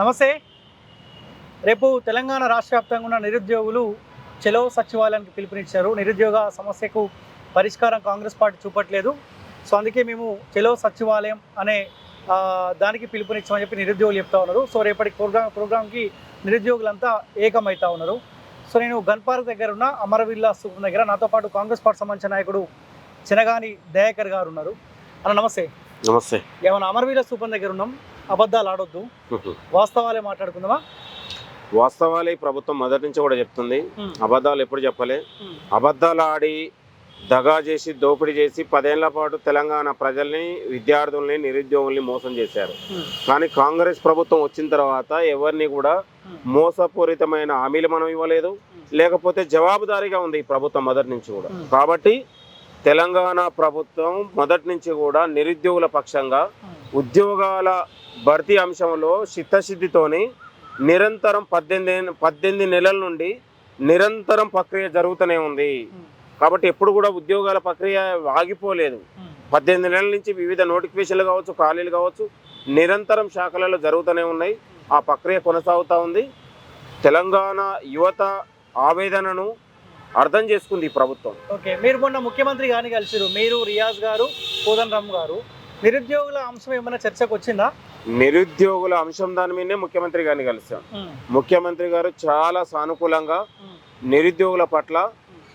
నమస్తే. రేపు తెలంగాణ రాష్ట్ర వ్యాప్తంగా ఉన్న నిరుద్యోగులు చెలో సచివాలయానికి పిలుపునిచ్చారు. నిరుద్యోగ సమస్యకు పరిష్కారం కాంగ్రెస్ పార్టీ చూపట్లేదు. సో అందుకే మేము చెలో సచివాలయం అనే దానికి పిలుపునిచ్చామని చెప్పి నిరుద్యోగులు చెప్తా ఉన్నారు. సో రేపటి ప్రోగ్రామ్ ప్రోగ్రామ్కి నిరుద్యోగులంతా ఏకమవుతా ఉన్నారు. సో నేను గన్ పార్క్ దగ్గర ఉన్న అమరవిల్లా స్థూపం దగ్గర నాతో పాటు కాంగ్రెస్ పార్టీ సంబంధించిన నాయకుడు చినగాని దయాకర్ గారు ఉన్నారు. అన్న నమస్తే. నమస్తే. ఏమన్నా అమరవీల స్థూపం దగ్గర ఉన్నాం. అబద్ధాలు ఆడొద్దు. వాస్తవాలే మాట్లాడుకుందామా? వాస్తవాలే ప్రభుత్వం మొదటి నుంచి కూడా చెప్తుంది. అబద్ధాలు ఎప్పుడు చెప్పలే. అబద్ధాలు ఆడి దగా చేసి దోపిడీ చేసి పదేళ్ళ పాటు తెలంగాణ ప్రజల్ని విద్యార్థుల్ని నిరుద్యోగుల్ని మోసం చేశారు. కానీ కాంగ్రెస్ ప్రభుత్వం వచ్చిన తర్వాత ఎవరిని కూడా మోసపూరితమైన హామీలు మనం ఇవ్వలేదు. లేకపోతే జవాబుదారీగా ఉంది ఈ ప్రభుత్వం మొదటి నుంచి కూడా. కాబట్టి తెలంగాణ ప్రభుత్వం మొదటి నుంచి కూడా నిరుద్యోగుల పక్షంగా ఉద్యోగాల భర్తీ అంశంలో చిత్తశుద్ధితోని నిరంతరం పద్దెనిమిది పద్దెనిమిది నెలల నుండి నిరంతరం ప్రక్రియ జరుగుతూనే ఉంది. కాబట్టి ఎప్పుడు కూడా ఉద్యోగాల ప్రక్రియ ఆగిపోలేదు. పద్దెనిమిది నెలల నుంచి వివిధ నోటిఫికేషన్లు కావచ్చు ఖాళీలు కావచ్చు నిరంతరం శాఖలలో జరుగుతూనే ఉన్నాయి. ఆ ప్రక్రియ కొనసాగుతూ ఉంది. తెలంగాణ యువత ఆవేదనను అర్థం చేసుకుంది ఈ ప్రభుత్వం. ఓకే మీరు మొన్న ముఖ్యమంత్రి గారిని కలిసిరు మీరు రియాజ్ గారు కోదన్ రామ్ గారు. నిరుద్యోగుల అంశం ఏమైనా చర్చకు వచ్చిందా? నిరుద్యోగుల అంశం దాని మీదనే ముఖ్యమంత్రి గారిని కలిసాం. ముఖ్యమంత్రి గారు చాలా సానుకూలంగా నిరుద్యోగుల పట్ల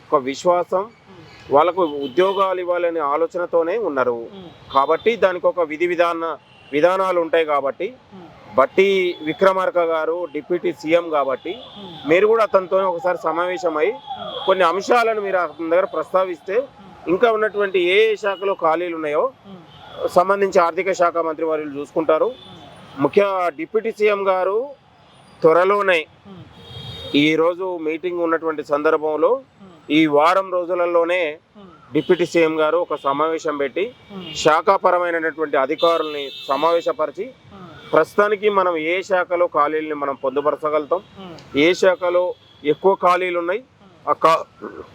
ఒక విశ్వాసం వాళ్ళకు ఉద్యోగాలు ఇవ్వాలనే ఆలోచనతోనే ఉన్నారు. కాబట్టి దానికి ఒక విధి విధాన విధానాలు ఉంటాయి కాబట్టి బట్టి విక్రమార్క గారు డిప్యూటీ సీఎం కాబట్టి మీరు కూడా అతనితో ఒకసారి సమావేశమై కొన్ని అంశాలను మీరు అతని దగ్గర ప్రస్తావిస్తే ఇంకా ఉన్నటువంటి ఏ ఏ శాఖలో ఖాళీలు ఉన్నాయో సంబంధించి ఆర్థిక శాఖ మంత్రి వారు చూసుకుంటారు. ముఖ్య డిప్యూటీ సీఎం గారు త్వరలోనే ఈ రోజు మీటింగ్ ఉన్నటువంటి సందర్భంలో ఈ వారం రోజులలోనే డిప్యూటీ సీఎం గారు ఒక సమావేశం పెట్టి శాఖాపరమైనటువంటి అధికారుల్ని సమావేశపరిచి ప్రస్తుతానికి మనం ఏ శాఖలో ఖాళీలని మనం పొందుపరచగలుగుతాం? ఏ శాఖలో ఎక్కువ ఖాళీలు ఉన్నాయి? ఆ కా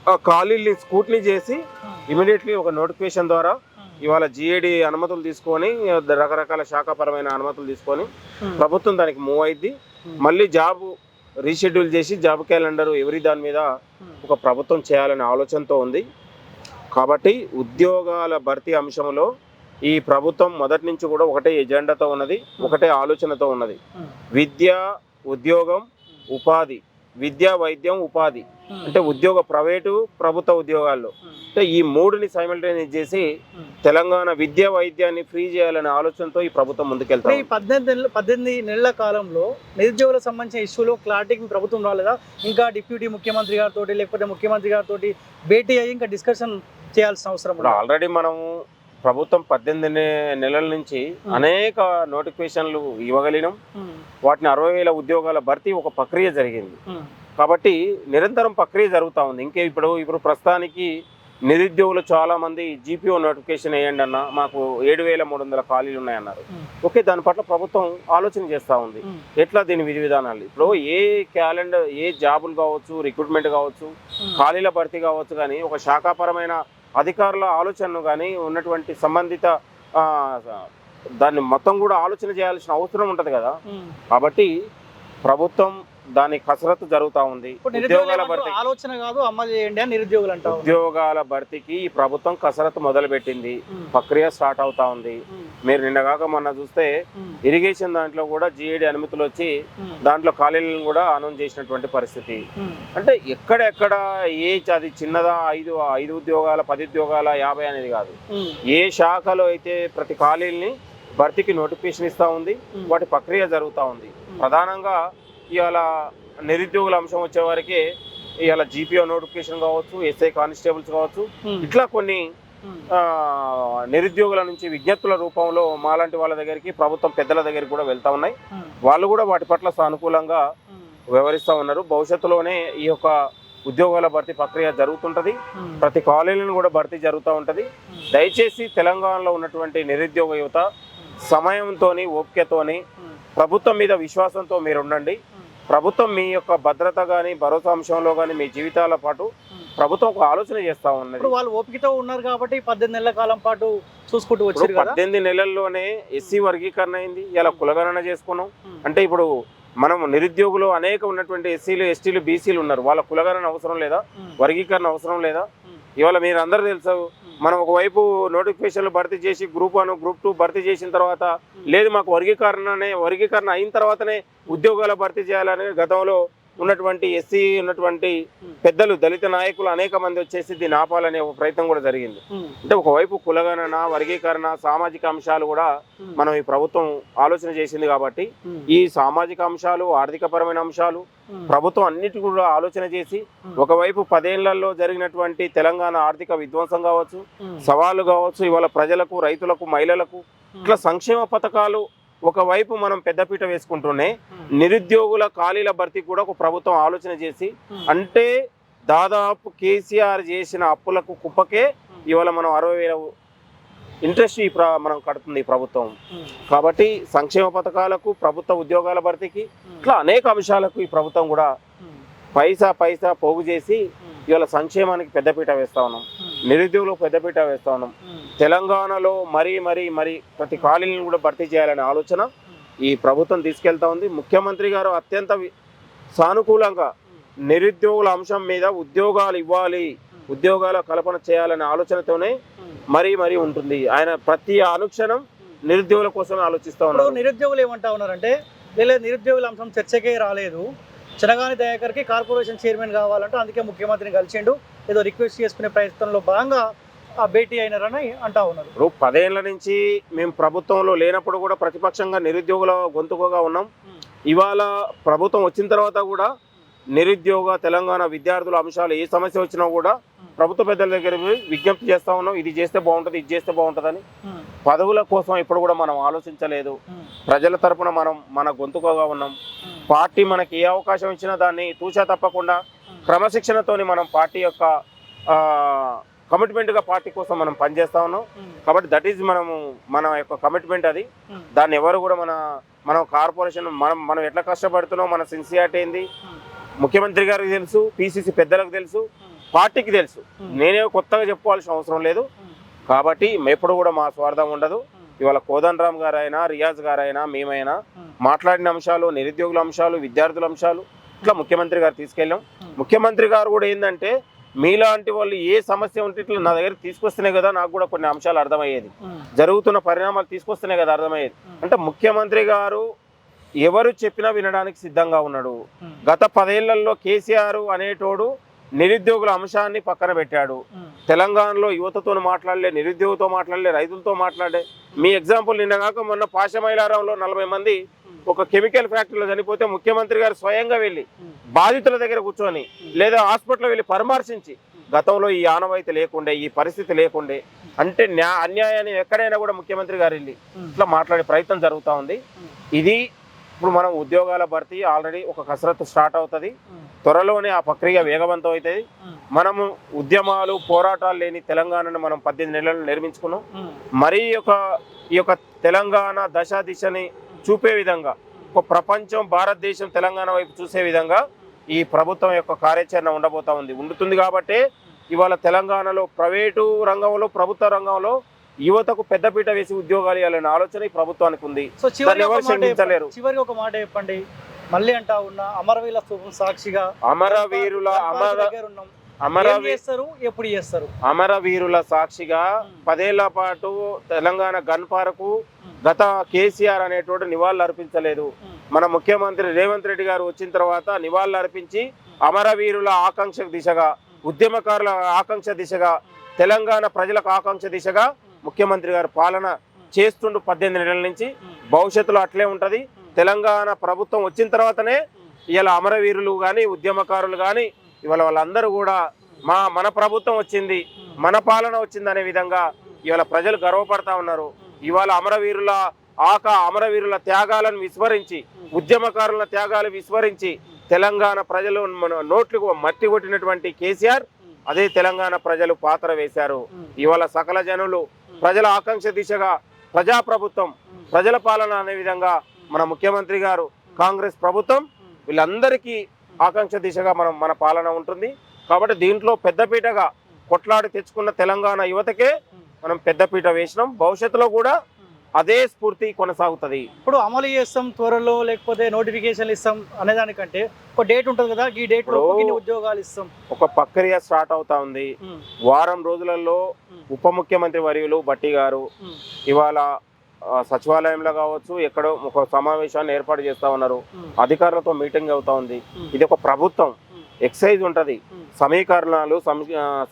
ఆ ఖాళీల్ని స్కూట్నీ చేసి ఇమీడియట్లీ ఒక నోటిఫికేషన్ ద్వారా ఇవాళ జిఏడి అనుమతులు తీసుకొని రకరకాల శాఖాపరమైన అనుమతులు తీసుకొని ప్రభుత్వం దానికి మూవ్ అయింది మళ్ళీ జాబ్ రీషెడ్యూల్ చేసి జాబ్ క్యాలెండర్ ఎవరి దాని మీద ఒక ప్రభుత్వం చేయాలనే ఆలోచనతో ఉంది. కాబట్టి ఉద్యోగాల భర్తీ అంశంలో ఈ ప్రభుత్వం మొదటి నుంచి కూడా ఒకటే ఎజెండాతో ఉన్నది ఒకటే ఆలోచనతో ఉన్నది. విద్య ఉద్యోగం ఉపాధి. విద్య వైద్యం ఉపాధి. అంటే ఉద్యోగ ప్రైవేటు ప్రభుత్వ ఉద్యోగాల్లో. అంటే ఈ మూడుని సైమల్టేనియస్ చేసి తెలంగాణ విద్య వైద్యాన్ని ఫ్రీ చేయాలనే ఆలోచనతో ఈ ప్రభుత్వం ముందుకెళ్తాం ఈ పద్దెనిమిది నెలల పద్దెనిమిది నెలల కాలంలో నిరుద్యోగులకు సంబంధించిన ఇష్యూలో క్లారిటీకి ప్రభుత్వం రాలేదా? ఇంకా డిప్యూటీ ముఖ్యమంత్రి గారితో లేకపోతే ముఖ్యమంత్రి గారితో భేటీ అయ్యి ఇంకా డిస్కషన్ చేయాల్సిన అవసరం? ఆల్రెడీ మనము ప్రభుత్వం పద్దెనిమిది నెలల నుంచి అనేక నోటిఫికేషన్లు ఇవ్వగలిగినాం. వాటిని అరవై వేల ఉద్యోగాల భర్తీ ఒక ప్రక్రియ జరిగింది. కాబట్టి నిరంతరం ప్రక్రియ జరుగుతూ ఉంది. ఇంకే ఇప్పుడు ఇప్పుడు ప్రస్తుతానికి నిరుద్యోగులు చాలా మంది జీపీఓ నోటిఫికేషన్ వేయండి అన్న మాకు ఏడు వేల మూడు వందల ఖాళీలు ఉన్నాయన్నారు. ఓకే దాని పట్ల ప్రభుత్వం ఆలోచన చేస్తూ ఉంది. ఎట్లా దీని విధి విధానాలు? ఇప్పుడు ఏ క్యాలెండర్ ఏ జాబులు కావచ్చు రిక్రూట్మెంట్ కావచ్చు ఖాళీల భర్తీ కావచ్చు కానీ ఒక శాఖాపరమైన అధికారుల ఆలోచనను కానీ ఉన్నటువంటి సంబంధిత దాన్ని మొత్తం కూడా ఆలోచన చేయాల్సిన అవసరం ఉంటుంది కదా. కాబట్టి ప్రభుత్వం దాని కసరత్తు జరుగుతూ ఉంది. ఉద్యోగాల? భర్తీ ఆలోచన కాదు అమలు చేయండి అని నిరుద్యోగులు అంటారు ఉద్యోగాల భర్తీకి ఈ ప్రభుత్వం కసరత్తు మొదలు పెట్టింది ప్రక్రియ స్టార్ట్ అవుతా ఉంది. మీరు నిన్న కాక మొన్న చూస్తే ఇరిగేషన్ దాంట్లో కూడా జిఏడి అనుమతులు వచ్చి దాంట్లో ఖాళీలను కూడా అనౌన్స్ చేసినటువంటి పరిస్థితి. అంటే ఎక్కడెక్కడ ఏ అది చిన్నదా ఐదు ఐదు ఉద్యోగాల పది ఉద్యోగాల యాభై అనేది కాదు. ఏ శాఖలో అయితే ప్రతి ఖాళీల్ని భర్తీకి నోటిఫికేషన్ ఇస్తూ ఉంది వాటి ప్రక్రియ జరుగుతూ ఉంది. ప్రధానంగా ఇవాళ నిరుద్యోగుల అంశం వచ్చే వారికి ఇవాళ జీపీఓ నోటిఫికేషన్ కావచ్చు ఎస్ఐ కానిస్టేబుల్స్ కావచ్చు ఇట్లా కొన్ని ఆ, నిరుద్యోగుల నుంచి విజ్ఞప్తుల రూపంలో మాలాంటి వాళ్ళ దగ్గరికి ప్రభుత్వం పెద్దల దగ్గరికి కూడా వెళ్తా ఉన్నాయి. వాళ్ళు కూడా వాటి పట్ల సానుకూలంగా వ్యవహరిస్తూ ఉన్నారు. భవిష్యత్తులోనే ఈ యొక్క ఉద్యోగాల భర్తీ ప్రక్రియ జరుగుతుంటది. ప్రతి కాలేజీలను కూడా భర్తీ జరుగుతూ ఉంటది. దయచేసి తెలంగాణలో ఉన్నటువంటి నిరుద్యోగ యువత సమయంతోని ఓపికతోని ప్రభుత్వం మీద విశ్వాసంతో మీరు ఉండండి ప్రభుత్వం మీ యొక్క భద్రత కానీ భరోసా అంశంలో కానీ మీ జీవితాల పాటు ప్రభుత్వం ఒక ఆలోచన చేస్తా ఉన్నది ఇప్పుడు వాళ్ళు ఓపికతో ఉన్నారు కాబట్టి పద్దెనిమిది నెలల కాలం పాటు చూసుకుంటూ వచ్చారు పద్దెనిమిది నెలల్లోనే ఎస్సీ వర్గీకరణ అయింది ఇలా కులగణన చేసుకున్నాం. అంటే ఇప్పుడు మనం నిరుద్యోగులు అనేక ఉన్నటువంటి ఎస్సీలు ఎస్టీలు బీసీలు ఉన్నారు వాళ్ళ కులగణన అవసరం లేదా. వర్గీకరణ అవసరం లేదా. ఇవాళ మీరు అందరూ తెలుసు. మనం ఒకవైపు నోటిఫికేషన్లు భర్తీ చేసి గ్రూప్ వన్ గ్రూప్ టూ భర్తీ చేసిన తర్వాత లేదు మాకు వర్గీకరణనే వర్గీకరణ అయిన తర్వాతనే ఉద్యోగాల భర్తీ చేయాలని గతంలో ఉన్నటువంటి ఎస్సీ ఉన్నటువంటి. పెద్దలు దళిత నాయకులు అనేక మంది వచ్చేసి దీన్ని ఆపాలనే ఒక ప్రయత్నం కూడా జరిగింది. అంటే ఒకవైపు కులగణన వర్గీకరణ సామాజిక అంశాలు కూడా. మనం ఈ ప్రభుత్వం ఆలోచన చేసింది కాబట్టి. ఈ సామాజిక అంశాలు ఆర్థికపరమైన అంశాలు. ప్రభుత్వం అన్నిటి కూడా ఆలోచన చేసి. ఒకవైపు పదేళ్ళలో జరిగినటువంటి తెలంగాణ ఆర్థిక విధ్వంసం కావచ్చు ఉమ్. సవాళ్ళు కావచ్చు ఇవాళ ప్రజలకు రైతులకు మహిళలకు ఇట్లా సంక్షేమ పథకాలు ఒకవైపు మనం పెద్దపీట వేసుకుంటూనే. నిరుద్యోగుల ఖాళీల భర్తీ కూడా ఒక ప్రభుత్వం ఆలోచన చేసి ఉమ్. అంటే దాదాపు కేసీఆర్ చేసిన అప్పులకు కుప్పకే ఇవాళ మనం అరవై వేల ఇంట్రెస్ట్ ఈ ప్ర- మనం కడుతుంది ఈ ప్రభుత్వం ఉమ్. కాబట్టి సంక్షేమ పథకాలకు ప్రభుత్వ ఉద్యోగాల భర్తీకి. ఇట్లా అనేక అంశాలకు ఈ ప్రభుత్వం కూడా. పైసా పైసా పోగు చేసి. ఇవాళ సంక్షేమానికి పెద్దపీట వేస్తా ఉన్నాం. నిరుద్యోగులకు పెద్దపీట వేస్తా ఉన్నాం. తెలంగాణలో మరీ మరీ మరీ ప్రతి ఖాళీలను కూడా భర్తీ చేయాలనే ఆలోచన ఈ ప్రభుత్వం తీసుకెళ్తా ఉంది. ముఖ్యమంత్రి గారు అత్యంత సానుకూలంగా నిరుద్యోగుల అంశం మీద ఉద్యోగాలు ఇవ్వాలి ఉద్యోగాల కల్పన చేయాలనే ఆలోచనతోనే. మరీ మరీ ఉంటుంది. ఆయన ప్రతి అనుక్షణం నిరుద్యోగుల కోసమే ఆలోచిస్తా ఉన్నారు. నిరుద్యోగులు ఏమంటా ఉన్నారంటే లేదు నిరుద్యోగుల అంశం చర్చకే రాలేదు. చినగాని దయాకర్కి కార్పొరేషన్ చైర్మన్ కావాలంటే అందుకే ముఖ్యమంత్రిని కలిసిండు. ఏదో రిక్వెస్ట్ చేసుకునే ప్రయత్నంలో భాగంగా భేటీ అయినారని అంటా ఉన్నారు. ఇప్పుడు పదేళ్ళ నుంచి మేము ప్రభుత్వంలో లేనప్పుడు కూడా ప్రతిపక్షంగా నిరుద్యోగుల గొంతుకగా ఉన్నాం. ఇవాళ ప్రభుత్వం వచ్చిన తర్వాత కూడా నిరుద్యోగ తెలంగాణ విద్యార్థుల అంశాలు ఏ సమస్య వచ్చినా కూడా ప్రభుత్వ పెద్దల దగ్గర విజ్ఞప్తి చేస్తా ఉన్నాం. ఇది చేస్తే బాగుంటుంది ఇది చేస్తే బాగుంటుందని. పదవుల కోసం ఇప్పుడు కూడా మనం ఆలోచించలేదు. ప్రజల తరపున మనం మన గొంతుకగా ఉన్నాం. పార్టీ మనకి ఏ అవకాశం ఇచ్చినా దాన్ని తూచా తప్పకుండా క్రమశిక్షణతోని మనం పార్టీ యొక్క కమిట్మెంట్గా పార్టీ కోసం మనం పనిచేస్తా ఉన్నాం ఉమ్. కాబట్టి దట్ ఈజ్ మనము మన యొక్క కమిట్మెంట్ అది ఉమ్. దాన్ని ఎవరు కూడా మన మనం కార్పొరేషన్ మనం మనం ఎట్లా కష్టపడుతున్నాం మన సిన్సియారిటీ ఏంది ఉమ్. ముఖ్యమంత్రి గారికి తెలుసు పిసిసి పెద్దలకు తెలుసు. పార్టీకి తెలుసు. నేనే కొత్తగా చెప్పుకోవాల్సిన అవసరం లేదు. కాబట్టి ఎప్పుడు కూడా మా స్వార్థం ఉండదు. ఇవాళ కోదన్ రామ్ గారైనా రియాజ్ గారైనా మేమైనా. మాట్లాడిన అంశాలు నిరుద్యోగుల అంశాలు విద్యార్థుల అంశాలు ఇట్లా ముఖ్యమంత్రి గారు తీసుకెళ్ళాం. ముఖ్యమంత్రి గారు కూడా ఏంటంటే మీలాంటి వాళ్ళు ఏ సమస్య ఉంటే ఇట్లా నా దగ్గర తీసుకొస్తేనే కదా నాకు కూడా కొన్ని అంశాలు అర్థమయ్యేది. జరుగుతున్న పరిణామాలు తీసుకొస్తేనే కదా అర్థమయ్యేది అంటే ముఖ్యమంత్రి గారు ఎవరు చెప్పినా వినడానికి సిద్ధంగా ఉన్నాడు. గత పదేళ్ళలో కేసీఆర్ అనేటోడు నిరుద్యోగుల అంశాన్ని పక్కన పెట్టాడు. తెలంగాణలో యువతతో మాట్లాడలే నిరుద్యోగతో మాట్లాడలే రైతులతో మాట్లాడే మీ ఎగ్జాంపుల్ నిన్న కాక మొన్న పాశమైలారంలో నలభై మంది ఒక కెమికల్ ఫ్యాక్టరీలో చనిపోతే ముఖ్యమంత్రి గారు స్వయంగా వెళ్ళి. బాధితుల దగ్గర కూర్చొని లేదా హాస్పిటల్లో వెళ్ళి పరామర్శించి గతంలో ఈ ఆనవాయితీ లేకుండే ఈ పరిస్థితి లేకుండే అంటే న్యా అన్యాయాన్ని ఎక్కడైనా కూడా ముఖ్యమంత్రి గారు వెళ్ళి. ఇట్లా మాట్లాడే ప్రయత్నం జరుగుతూ ఉంది. ఇది ఇప్పుడు మనం ఉద్యోగాల భర్తీ ఆల్రెడీ ఒక కసరత్తు స్టార్ట్ అవుతుంది. త్వరలోనే ఆ ప్రక్రియ వేగవంతం అవుతుంది. మనము ఉద్యమాలు పోరాటాలు లేని తెలంగాణను మనం పద్దెనిమిది నెలలు నిర్మించుకున్నాం. మరీ ఒక ఈ యొక్క తెలంగాణ దశ దిశని చూపే విధంగా ఒక ప్రపంచం భారతదేశం తెలంగాణ వైపు చూసే విధంగా ఈ ప్రభుత్వం యొక్క కార్యాచరణ ఉండబోతా ఉంది. ఉండుతుంది కాబట్టి ఇవాళ తెలంగాణలో ప్రైవేటు రంగంలో ప్రభుత్వ రంగంలో యువతకు పెద్దపీట వేసి ఉద్యోగాలు ఇవ్వాలనే ఆలోచన ఈ ప్రభుత్వానికి ఉంది. శంకించలేరు. చివరికి ఒక మాట చెప్పండి. మళ్ళీ అంటా ఉన్న అమరవీల స్థూపం సాక్షిగా అమరవీరుల అమర అమరవీ చేస్తారు? ఎప్పుడు చేస్తారు? అమరవీరుల సాక్షిగా పదేళ్ళ పాటు తెలంగాణ గన్ పార్కు గత కేసీఆర్ అనేటువంటి నివాళులు అర్పించలేదు. మన ముఖ్యమంత్రి రేవంత్ రెడ్డి గారు వచ్చిన తర్వాత నివాళులు అర్పించి అమరవీరుల ఆకాంక్ష దిశగా ఉద్యమకారుల ఆకాంక్ష దిశగా తెలంగాణ ప్రజలకు ఆకాంక్ష దిశగా ముఖ్యమంత్రి గారు పాలన చేస్తుండు పద్దెనిమిది నెలల నుంచి. భవిష్యత్తులో అట్లే ఉంటది. తెలంగాణ ప్రభుత్వం వచ్చిన తర్వాతనే ఇవాళ అమరవీరులు కానీ ఉద్యమకారులు కానీ ఇవాళ వాళ్ళందరూ కూడా మా మన ప్రభుత్వం వచ్చింది మన పాలన వచ్చింది అనే విధంగా ఇవాళ ప్రజలు గర్వపడతా ఉన్నారు. ఇవాళ అమరవీరుల ఆక అమరవీరుల త్యాగాలను విస్మరించి ఉద్యమకారుల త్యాగాలు విస్మరించి తెలంగాణ ప్రజలు మన నోట్లకు మట్టి కొట్టినటువంటి కేసీఆర్ అదే తెలంగాణ ప్రజలు పాత్ర వేశారు. ఇవాళ సకల జనులు ప్రజల ఆకాంక్ష దిశగా ప్రజాప్రభుత్వం ప్రజల పాలన అనే విధంగా మన ముఖ్యమంత్రి గారు కాంగ్రెస్ ప్రభుత్వం వీళ్ళందరికీ ఆకాంక్ష దిశగా మనం మన పాలన ఉంటుంది. కాబట్టి దీంట్లో పెద్దపీటగా కొట్లాడి తెచ్చుకున్న తెలంగాణ యువతకే మనం పెద్దపీట వేసినాం. భవిష్యత్తులో కూడా అదే స్ఫూర్తి కొనసాగుతుంది. ఇప్పుడు అమలు చేస్తాం త్వరలో లేకపోతే నోటిఫికేషన్ ఇస్తాం అనేదానికంటే ఒక డేట్ ఉంటుంది కదా ఈ డేట్ ఉద్యోగాలు ఇస్తాం? ఒక ప్రక్రియ స్టార్ట్ అవుతా ఉంది. వారం రోజులలో ఉప ముఖ్యమంత్రి వర్యులు బట్టి గారు ఇవాళ సచివాలయంలో కావచ్చు ఎక్కడో ఒక సమావేశాన్ని ఏర్పాటు చేస్తా ఉన్నారు. అధికారులతో మీటింగ్ అవుతా ఉంది. ఇది ఒక ప్రభుత్వం. ఎక్సైజ్ ఉంటది. సమీకరణాలు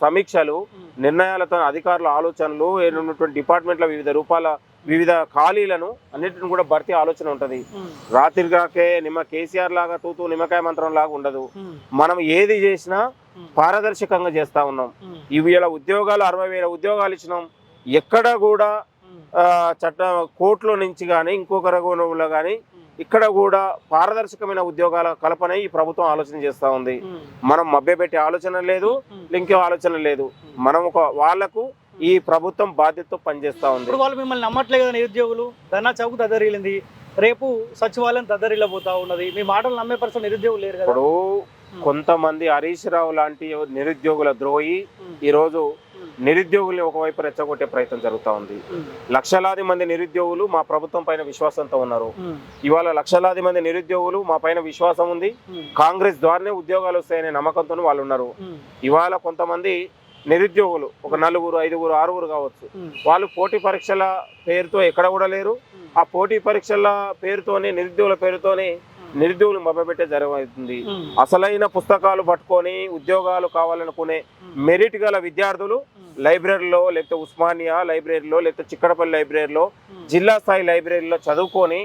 సమీక్షలు నిర్ణయాలతో అధికారుల ఆలోచనలు ఉన్నటువంటి డిపార్ట్మెంట్ల వివిధ రూపాల వివిధ ఖాళీలను అన్నిటిని కూడా భర్తీ ఆలోచన ఉంటది. రాత్రిగాకే నిమ్మ కేసీఆర్ లాగా తూతూ నిమ్మకాయ మంత్రం లాగా ఉండదు. మనం ఏది చేసినా పారదర్శకంగా చేస్తా ఉన్నాం. ఇవి ఇలా ఉద్యోగాలు అరవై వేల ఉద్యోగాలు ఇచ్చినాం. ఎక్కడ కూడా చట్ట కోర్టులో నుంచి కానీ ఇంకొక రఘువులో కానీ ఇక్కడ కూడా పారదర్శకమైన ఉద్యోగాల కల్పన ఈ ప్రభుత్వం ఆలోచన చేస్తా ఉంది. మనం మభ్యపెట్టే ఆలోచన లేదు. ఇంకో ఆలోచన లేదు. మనం ఒక వాళ్ళకు ఈ ప్రభుత్వం బాధ్యతతో పనిచేస్తా ఉంది. ఇప్పుడు వాళ్ళు మిమ్మల్ని నమ్మట్లే కదా నిరుద్యోగులు? ధర్నా చౌక్ దద్దరిల్లింది. రేపు సచివాలయం దద్దరిల్లబోతా ఉన్నది. మీ మాటలు నమ్మే పర్సన్ నిరుద్యోగులు లేరు కదా. ఇప్పుడు కొంతమంది హరీష్ రావు లాంటి నిరుద్యోగుల ద్రోహి ఉమ్, ఈ రోజు ఉమ్, నిరుద్యోగుల్ని ఒకవైపు రెచ్చగొట్టే ప్రయత్నం జరుగుతా ఉంది. లక్షలాది మంది నిరుద్యోగులు మా ప్రభుత్వం పైన విశ్వాసంతో ఉన్నారు. ఇవాళ లక్షలాది మంది నిరుద్యోగులు మా పైన విశ్వాసం ఉంది. కాంగ్రెస్ ద్వారానే ఉద్యోగాలు వస్తాయనే నమ్మకంతో వాళ్ళు ఉన్నారు. ఇవాళ కొంతమంది నిరుద్యోగులు ఒక నలుగురు ఐదుగురు ఆరుగురు కావచ్చు వాళ్ళు పోటీ పరీక్షల పేరుతో ఎక్కడ కూడా లేరు. ఆ పోటీ పరీక్షల పేరుతోనే నిరుద్యోగుల పేరుతోనే నిరుద్యోగులు మభ్యపెట్టే జరుగుతుంది ఉమ్, అసలైన పుస్తకాలు పట్టుకొని ఉద్యోగాలు కావాలనుకునే మెరిట్ గల విద్యార్థులు లైబ్రరీలో లేకపోతే ఉస్మానియా లైబ్రరీలో లేకపోతే చిక్కడపల్లి లైబ్రరీలో జిల్లా స్థాయి లైబ్రరీలో చదువుకొని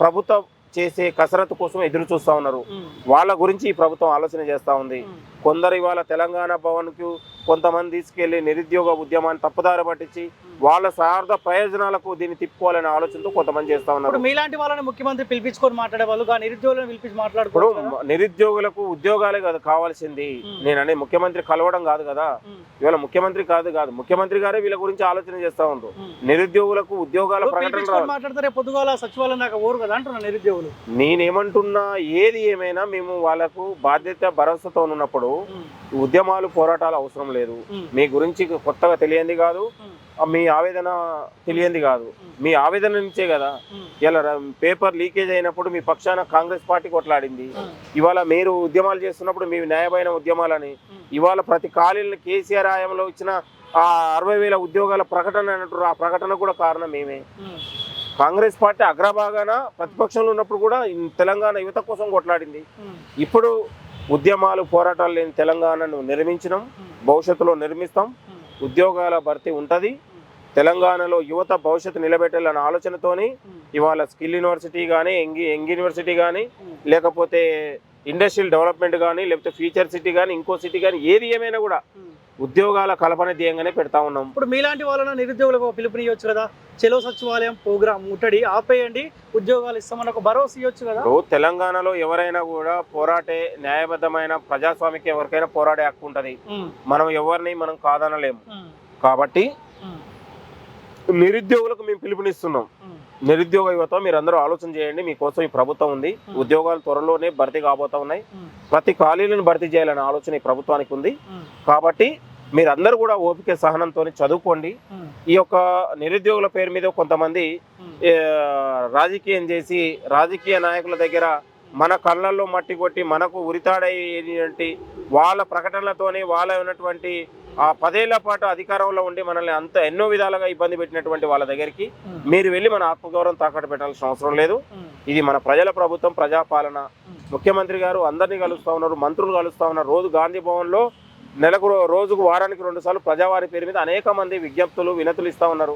ప్రభుత్వం చేసే కసరత్తు కోసం ఎదురు చూస్తా ఉన్నారు. వాళ్ళ గురించి ఈ ప్రభుత్వం ఆలోచన చేస్తా ఉంది. కొందరు ఇవాళ తెలంగాణ భవన్కు కొంతమంది తీసుకెళ్ళి నిరుద్యోగ ఉద్యమాన్ని తప్పుదారి పట్టించి వాళ్ళ సార్థ ప్రయోజనాలకు దీన్ని తిప్పుకోవాలనే ఆలోచనతో కొంతమంది చేస్తా ఉన్నారు. మీలాంటి వాళ్ళని ముఖ్యమంత్రి పిలిపించుకొని మాట్లాడే వాళ్ళు నిరుద్యోగులను పిలిపించి కదా? నిరుద్యోగులకు ఉద్యోగాలే కదా కావాల్సింది. ఉమ్. నేను అనే ముఖ్యమంత్రి కలవడం కాదు కదా. ఇవాళ ముఖ్యమంత్రి కాదు కాదు ముఖ్యమంత్రి గారే వీళ్ళ గురించి ఆలోచన చేస్తా ఉండ్రు. నిరుద్యోగులకు ఉద్యోగాల ప్రకటన పొద్దుగాల సచివాలయం దాకా ఓరు కదా అంటున్నా నిరుద్యోగులు. నేనేమంటున్నా ఏది ఏమైనా మేము వాళ్ళకు బాధ్యత భరోసాతో ఉన్నప్పుడు ఉద్యమాలు పోరాటాలు అవసరం లేదు. ఉమ్, మీ గురించి కొత్తగా తెలియంది కాదు. మీ ఆవేదన తెలియంది కాదు. మీ ఆవేదన నుంచే కదా. ఇలా పేపర్ లీకేజ్ అయినప్పుడు మీ పక్షాన కాంగ్రెస్ పార్టీ కొట్లాడింది. ఇవాళ మీరు ఉద్యమాలు చేస్తున్నప్పుడు మీ న్యాయమైన ఉద్యమాలని. ఇవాళ ప్రతి ఖాళీలను కేసీఆర్ హయాంలో ఇచ్చిన ఆ అరవై వేల ఉద్యోగాల ప్రకటన అన్నట్టు ఆ ప్రకటన కూడా కారణం మేమే. కాంగ్రెస్ పార్టీ అగ్రభాగాన ప్రతిపక్షంలో ఉన్నప్పుడు కూడా తెలంగాణ యువత కోసం కొట్లాడింది. ఇప్పుడు ఉద్యమాలు పోరాటాలు లేని తెలంగాణను నిర్మించినాం. ఉమ్, భవిష్యత్తులో నిర్మిస్తాం. ఉమ్, ఉద్యోగాల భర్తీ ఉంటుంది. తెలంగాణలో యువత భవిష్యత్తు నిలబెట్టాలన్న ఆలోచనతోని ఉమ్, ఇవాళ స్కిల్ యూనివర్సిటీ కానీ ఎంగి యంగ్ యూనివర్సిటీ కానీ ఉమ్, లేకపోతే ఇండస్ట్రియల్ డెవలప్మెంట్ కానీ లేకపోతే ఫ్యూచర్ సిటీ కానీ ఇంకో సిటీ కానీ ఏది ఏమైనా కూడా. ఉద్యోగాల కల్పన ధ్యేయంగానే పెడతా ఉన్నాం. ఇప్పుడు మీలాంటి వాళ్ళని నిరుద్యోగులకు పిలుపునియొచ్చు కదా? చెలో సచివాలయం ప్రోగ్రామ్ ముట్టడి ఆపేయండి. ఉద్యోగాలు ఇస్తామని ఒక భరోసా ఇవ్వచ్చు కదా? ఇప్పుడు తెలంగాణలో ఎవరైనా కూడా పోరాటే న్యాయబద్ధమైన ప్రజాస్వామికి ఎవరికైనా పోరాడే హక్కు ఉంటుంది. మనం ఎవరిని మనం కాదనలేము. కాబట్టి నిరుద్యోగులకు మేము పిలుపునిస్తున్నాం. నిరుద్యోగ యువత మీరు అందరూ ఆలోచన చేయండి మీకోసం ఈ ప్రభుత్వం ఉంది. ఉద్యోగాలు త్వరలోనే భర్తీ కాబోతా ఉన్నాయి. ప్రతి ఖాళీలను భర్తీ చేయాలనే ఆలోచన ఈ ప్రభుత్వానికి ఉంది. కాబట్టి మీరందరూ కూడా ఓపిక సహనంతో చదువుకోండి. ఈ యొక్క నిరుద్యోగుల పేరు మీద కొంతమంది రాజకీయం చేసి రాజకీయ నాయకుల దగ్గర మన కళ్ళల్లో మట్టి కొట్టి మనకు ఉరితాడైనటువంటి వాళ్ళ ప్రకటనలతోని వాళ్ళ ఉన్నటువంటి ఆ పదేళ్ళ పాటు అధికారంలో ఉండి మనల్ని అంత ఎన్నో విధాలుగా ఇబ్బంది పెట్టినటువంటి వాళ్ళ దగ్గరికి మీరు వెళ్ళి మన ఆత్మగౌరవం తాకట్టు పెట్టాల్సిన అవసరం లేదు. ఇది మన ప్రజల ప్రభుత్వం ప్రజాపాలన. ముఖ్యమంత్రి గారు అందరినీ కలుస్తా ఉన్నారు మంత్రులు కలుస్తా ఉన్నారు. రోజు గాంధీ భవన్లో నెలకు రోజుకు వారానికి రెండు సార్లు ప్రజావారి పేరు మీద అనేక మంది విజ్ఞప్తులు వినతులు ఇస్తా ఉన్నారు.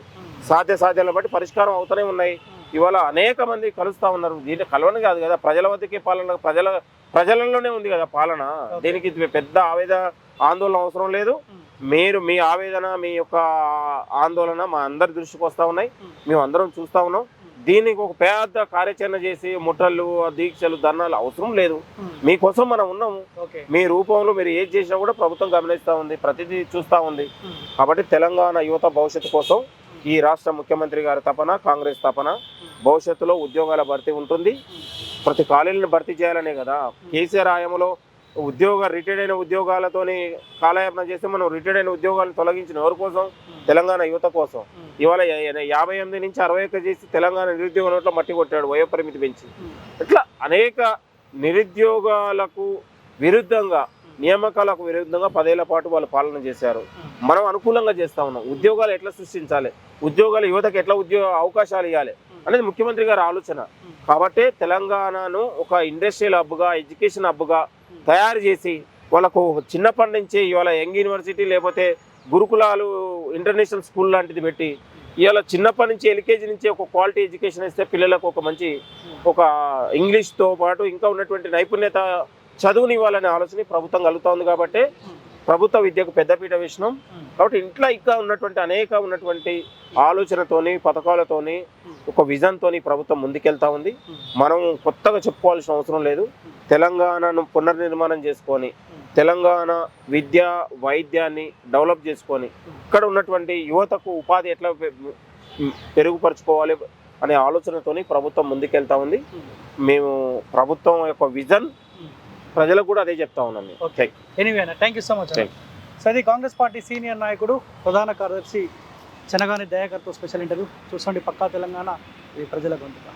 సాధ్య సాధ్యాలను బట్టి పరిష్కారం అవుతూనే ఉన్నాయి. ఇవాళ అనేక మంది కలుస్తా ఉన్నారు. దీంట్లో కలవని కాదు కదా ప్రజల వద్దకే పాలన ప్రజల ప్రజలలోనే ఉంది కదా పాలన. దీనికి పెద్ద ఆవేదన ఆందోళన అవసరం లేదు. మీరు మీ ఆవేదన మీ యొక్క ఆందోళన మా అందరి దృష్టికి వస్తా ఉన్నాయి. మేము అందరం చూస్తా ఉన్నాం. దీనికి ఒక పెద్ద కార్యాచరణ చేసి ముట్టలు దీక్షలు ధర్నాలు అవసరం లేదు. మీకోసం మనం ఉన్నాము. మీ రూపంలో మీరు ఏది చేసినా కూడా ప్రభుత్వం గమనిస్తూ ఉంది. ప్రతిదీ చూస్తూ ఉంది. కాబట్టి తెలంగాణ యువత భవిష్యత్తు కోసం ఈ రాష్ట్ర ముఖ్యమంత్రి గారి తపన కాంగ్రెస్ తపన భవిష్యత్తులో ఉద్యోగాల భర్తీ ఉంటుంది. ప్రతి ఖాళీలను భర్తీ చేయాలనే కదా. కేసీఆర్ హయాంలో ఉద్యోగ రిటైర్డ్ అయిన ఉద్యోగాలతోని కాలయాపన చేస్తే మనం రిటైర్డ్ అయిన ఉద్యోగాలను తొలగించిన ఎవరి కోసం? తెలంగాణ యువత కోసం. ఇవాళ యాభై ఎనిమిది నుంచి అరవై ఒక్క చేసి తెలంగాణ నిరుద్యోగ నోట్లో మట్టి కొట్టాడు వయోపరిమితి పెంచి. ఇట్లా అనేక నిరుద్యోగాలకు విరుద్ధంగా నియామకాలకు విరుద్ధంగా పదేళ్ళ పాటు వాళ్ళు పాలన చేశారు. మనం అనుకూలంగా చేస్తా ఉన్నాం. ఉద్యోగాలు ఎట్లా సృష్టించాలి? ఉద్యోగాలు యువతకు ఎట్లా ఉద్యోగ అవకాశాలు ఇవ్వాలి అనేది ముఖ్యమంత్రి గారి ఆలోచన. కాబట్టి తెలంగాణను ఒక ఇండస్ట్రియల్ హబ్గా ఎడ్యుకేషన్ హబ్గా తయారు చేసి వాళ్ళకు చిన్నప్పటి నుంచి ఇవాళ యంగ్ యూనివర్సిటీ లేకపోతే గురుకులాలు ఇంటర్నేషనల్ స్కూల్ లాంటిది పెట్టి ఇవాళ చిన్నప్పటి నుంచి ఎల్కేజీ నుంచి ఒక క్వాలిటీ ఎడ్యుకేషన్ ఇస్తే పిల్లలకు ఒక మంచి ఒక ఇంగ్లీష్తో పాటు ఇంకా ఉన్నటువంటి నైపుణ్యత చదువుని ఇవ్వాలనే ఆలోచన ప్రభుత్వం కలుగుతోంది కాబట్టి ప్రభుత్వ విద్యకు పెద్దపీట వేసినాం. కాబట్టి ఇంట్లో ఇంకా ఉన్నటువంటి అనేక ఉన్నటువంటి ఆలోచనతోని పథకాలతోని ఒక విజన్తోని ప్రభుత్వం ముందుకెళ్తా ఉంది. మనం కొత్తగా చెప్పుకోవాల్సిన అవసరం లేదు. తెలంగాణను పునర్నిర్మాణం చేసుకొని తెలంగాణ విద్య వైద్యాన్ని డెవలప్ చేసుకొని ఇక్కడ ఉన్నటువంటి యువతకు ఉపాధి ఎట్లా పెరుగుపరుచుకోవాలి అనే ఆలోచనతోని ప్రభుత్వం ముందుకెళ్తా ఉంది. మేము ప్రభుత్వం యొక్క విజన్ ప్రజలకు కూడా అదే చెప్తా ఉన్నాం. ఓకే ఎనీవే అన్న thank you so much so అది కాంగ్రెస్ పార్టీ సీనియర్ నాయకుడు ప్రధాన కార్యదర్శి చెనగాని దయాకర్తో స్పెషల్ ఇంటర్వ్యూ చూసుకోండి పక్కా తెలంగాణ ఇది ప్రజల గొంతుక.